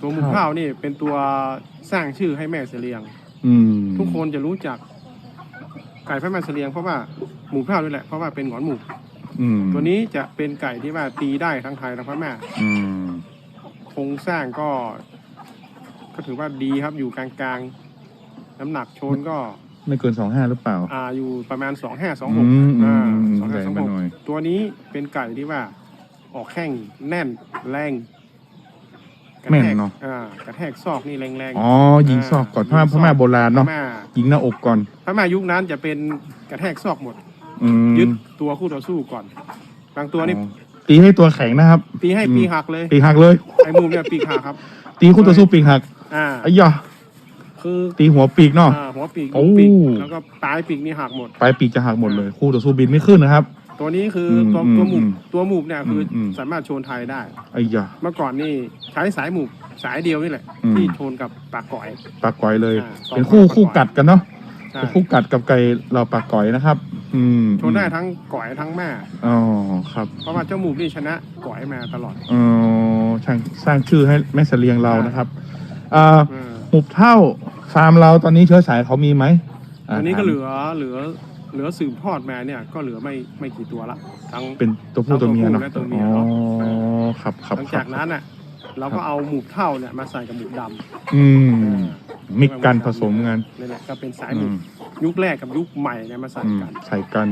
ตัวหมูครับข้าวนี่เป็นตัวสร้างชื่อให้แม่เสลียง อืมทุกคนจะรู้จักไก่พระแม่เสลียงเพราะว่าหมูข้าวนี่แหละเพราะว่าเป็นหงอนหมูอืมตัวนี้จะเป็นไก่ที่ว่าตีได้ทั้งไทยทั้งพม่าอืมโครงสร้างก็ ก็ถือว่าดีครับอยู่กลางๆ น้ำหนักโชนก็ ไม่เกินสองห้าหรือเปล่า อ่าอยู่ประมาณสองห้าสองอืหกมอืมอ่าอืมสองแรห้างสองไปหกหน่อย ตัวนี้เป็นไก่ที่ว่าออกแข้งแน่นแรงกระ แม่นแทกเนาะอ่ากระแทกซอกนี่แรงๆอ๋อยิงซอกก่อนพม่ายิงซพอกม่าโบราณเนาะพม่ายิงหน้าอกก่อนพม่ายุคนั้นจะเป็นกระแทกซอกหมดอืมยึดตัวคู่ต่อสู้ก่อน บางตัวนี่อ๋อตีให้ตัวแข็งนะครับ ตีให้อืมปีหักเลยปีกหักเลยไอ้มุมเนี่ยปีกหักครับ ตีคู่ต่อสู้ปีกหักอ่าไอ้ยะคือตีหัวปีกเนาะอ่าหัวปีกโอ้ลูกปีกแล้วก็ปลายปีกนี่หักหมดปลายปีกจะหักหมดเลย คู่ต่อสู้บินไม่ขึ้นนะครับ ตัวนี้คือมตัวอืมตัวหมูอืมตัวหมูเนี่ยคืออมสามารถโชนไทยได้ ไอ้ยะเมื่อก่อนนี่ใช้สายหมูสายเดียวนี่แหละ อืม ที่โชนกับปากก่อยปากก๋อยเลย อ่าเป็นคู่ปากก๋อย คู่กัดกันเนาะใช่เป็นคู่กัดกับไก่เราปากก๋อยนะครับ อืมโชนได้ทั้งก่อยทั้งแม่อ๋อครับเพราะว่าเจ้าหมูนี่ชนะก่อยมาตลอดเออช่างสร้างชื่อให้แม่เสลียงเรานะครับอ่าอ่าหุบเท่าฟาร์มเราตอนนี้เชื้อสายเขามีไหมาอันนี้ก็ถามเหลือเหลือ เหลือสืบทอดมาเนี่ยก็เหลือไม่ไม่กี่ตัวละทั้งเป็นตัวผู้ตัวเมียเนาะตัวผู้และตัวเมีอ๋ยอเนาะครับครับหลังครัจาบกนั้นน่ะเราก็เอาหมูเท่าเนี่ยมาใส่กับหมูดำอืมอ่ามิกกันผสมกันนี่แหละก็เป็นสายอืหมูมยุคแรกกับยุคใหม่เนี่ยมาใส่อืมกัน ใส่กัน